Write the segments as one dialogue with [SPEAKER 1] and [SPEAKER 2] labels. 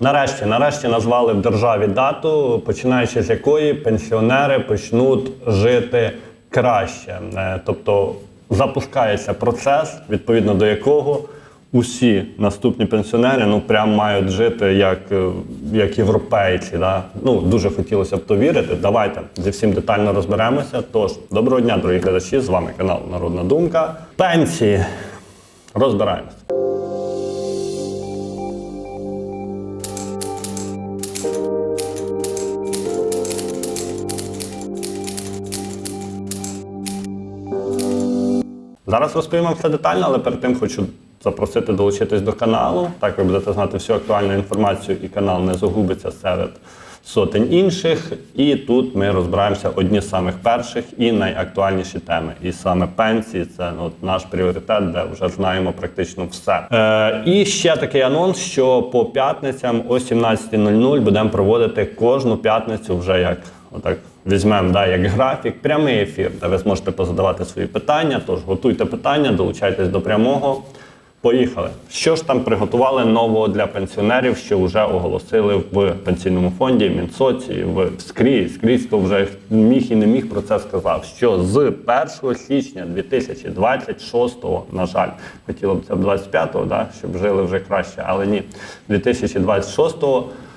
[SPEAKER 1] Нарешті, нарешті назвали в державі дату, починаючи з якої пенсіонери почнуть жити краще. Е, Тобто запускається процес, відповідно до якого усі наступні пенсіонери ну прям мають жити як, е, як європейці. Да? Ну дуже хотілося б то вірити. Давайте зі всім детально розберемося. Тож, доброго дня, дорогі глядачі! З вами канал Народна Думка. Пенсії. Розбираємося. Зараз розповім вам все детально, але перед тим хочу запросити долучитись до каналу. Так ви будете знати всю актуальну інформацію, і канал не загубиться серед сотень інших. І тут ми розбираємося одні з самих перших і найактуальніші теми. І саме пенсії це ну, от наш пріоритет, де вже знаємо практично все. Е, і ще такий анонс, що по п'ятницям о 17.00 будемо проводити кожну п'ятницю вже як отак. Візьмемо да, як графік, прямий ефір, де ви зможете позадавати свої питання. Тож готуйте питання, долучайтесь до прямого. Поїхали. Що ж там приготували нового для пенсіонерів, що вже оголосили в пенсійному фонді, Мінсоці, в скрізь, скрізь хто вже міг і не міг про це сказав. Що з 1 січня 2026-го, на жаль, хотіло б це б 25-го, да, щоб жили вже краще, але ні, 2026-го Е,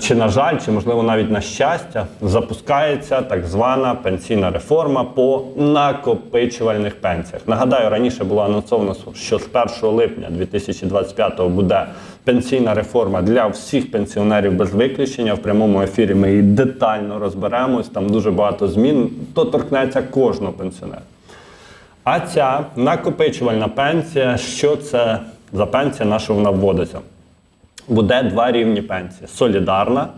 [SPEAKER 1] Чи на жаль, чи можливо навіть на щастя, запускається так звана пенсійна реформа по накопичувальних пенсіях. Нагадаю, раніше було анонсовано, що з 1 липня 2025 буде пенсійна реформа для всіх пенсіонерів без виключення. В прямому ефірі ми її детально розберемось. Там дуже багато змін. То торкнеться кожного пенсіонера. А ця накопичувальна пенсія, що це за пенсія, на що вона вводиться? Буде два рівні пенсії: солідарна,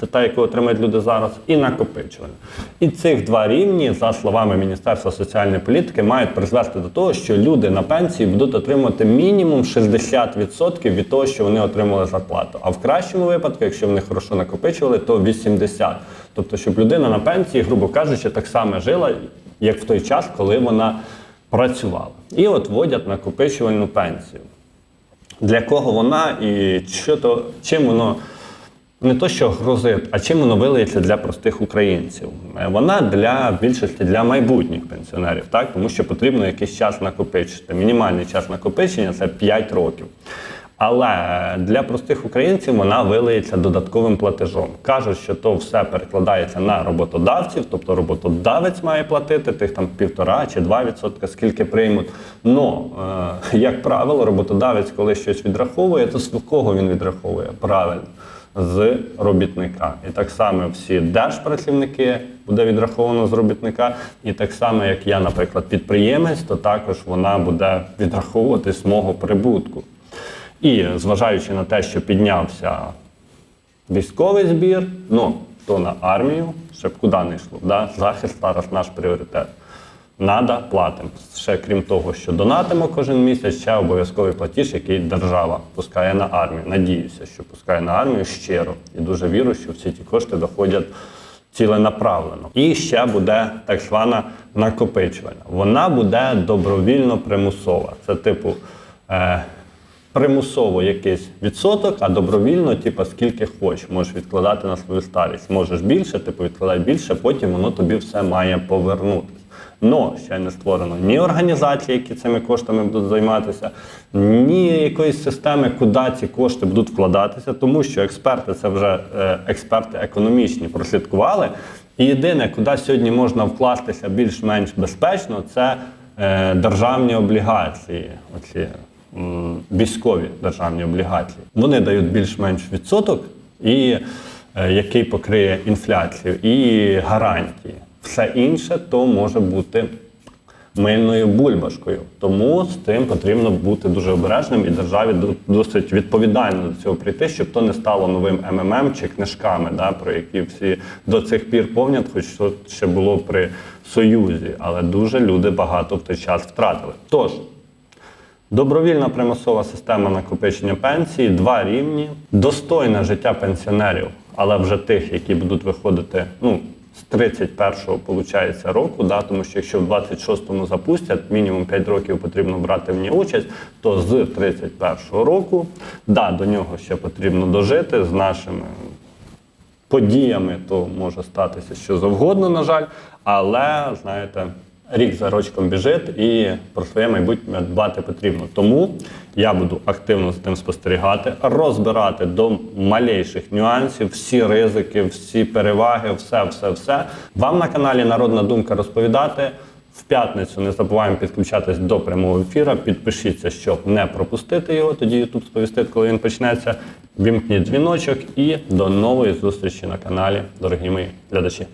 [SPEAKER 1] це та, яку отримують люди зараз, і накопичувальна. І цих два рівні, за словами Міністерства соціальної політики, мають призвести до того, що люди на пенсії будуть отримувати мінімум 60% від того, що вони отримали зарплату. А в кращому випадку, якщо вони хорошо накопичували, то 80%. Тобто, щоб людина на пенсії, грубо кажучи, так само жила, як в той час, коли вона працювала. І от вводять накопичувальну пенсію для кого вона і що то, чим воно не то, що грозить, а чим воно вилиється для простих українців. Е, Вона для більшості для майбутніх пенсіонерів, так тому що потрібно якийсь час накопичити. Мінімальний час накопичення це 5 років. Але для простих українців вона вилиється додатковим платежом. Кажуть, що то все перекладається на роботодавців, тобто роботодавець має платити тих там півтора чи два відсотка, скільки приймуть. Но, е, як правило, роботодавець, коли щось відраховує, то з кого він відраховує? Правильно, з робітника. І так само всі держпрацівники буде відраховано з робітника. І так само, як я, наприклад, підприємець, то також вона буде відраховувати з мого прибутку. І зважаючи на те, що піднявся військовий збір, ну то на армію, щоб куди не йшло. Да? Захист зараз наш пріоритет. Надо платимо. Ще крім того, що донатимо кожен місяць, ще обов'язковий платіж, який держава пускає на армію. Надіюся, що пускає на армію щиро. І дуже вірю, що всі ті кошти доходять ціленаправлено. І ще буде так звана накопичувальна. Вона буде добровільно примусова. Це типу. Е, примусово якийсь відсоток, а добровільно, типу, скільки хочеш, можеш відкладати на свою старість. Можеш більше, типу відкладай більше, потім воно тобі все має повернутися. Но ще не створено ні організації, які цими коштами будуть займатися, ні якоїсь системи, куди ці кошти будуть вкладатися, тому що експерти це вже е, експерти економічні прослідкували. І єдине, куди сьогодні можна вкластися більш-менш безпечно, це е, державні облігації. Оці військові державні облігації. Вони дають більш-менш відсоток, і е, який покриє інфляцію, і гарантії. Все інше то може бути мильною бульбашкою. Тому з тим потрібно бути дуже обережним і державі досить відповідально до цього прийти, щоб то не стало новим МММ чи книжками, да, про які всі до цих пір повнять, хоч що ще було при Союзі, але дуже люди багато в той час втратили. Тож. Добровільна примусова система накопичення пенсії, два рівні, достойне життя пенсіонерів, але вже тих, які будуть виходити ну, з 31-го виходить, року, да, тому що якщо в 26-му запустять, мінімум 5 років потрібно брати в ній участь, то з 31-го року, да, до нього ще потрібно дожити з нашими подіями, то може статися що завгодно, на жаль. Але знаєте, рік за рочком біжить і про своє майбутнє дбати потрібно. Тому я буду активно за тим спостерігати, розбирати до малейших нюансів, всі ризики, всі переваги, все, все, все. Вам на каналі Народна Думка розповідати. В п'ятницю не забуваємо підключатись до прямого ефіру. Підпишіться, щоб не пропустити його. Тоді YouTube сповістить, коли він почнеться. Вімкніть дзвіночок і до нової зустрічі на каналі, дорогі мої глядачі.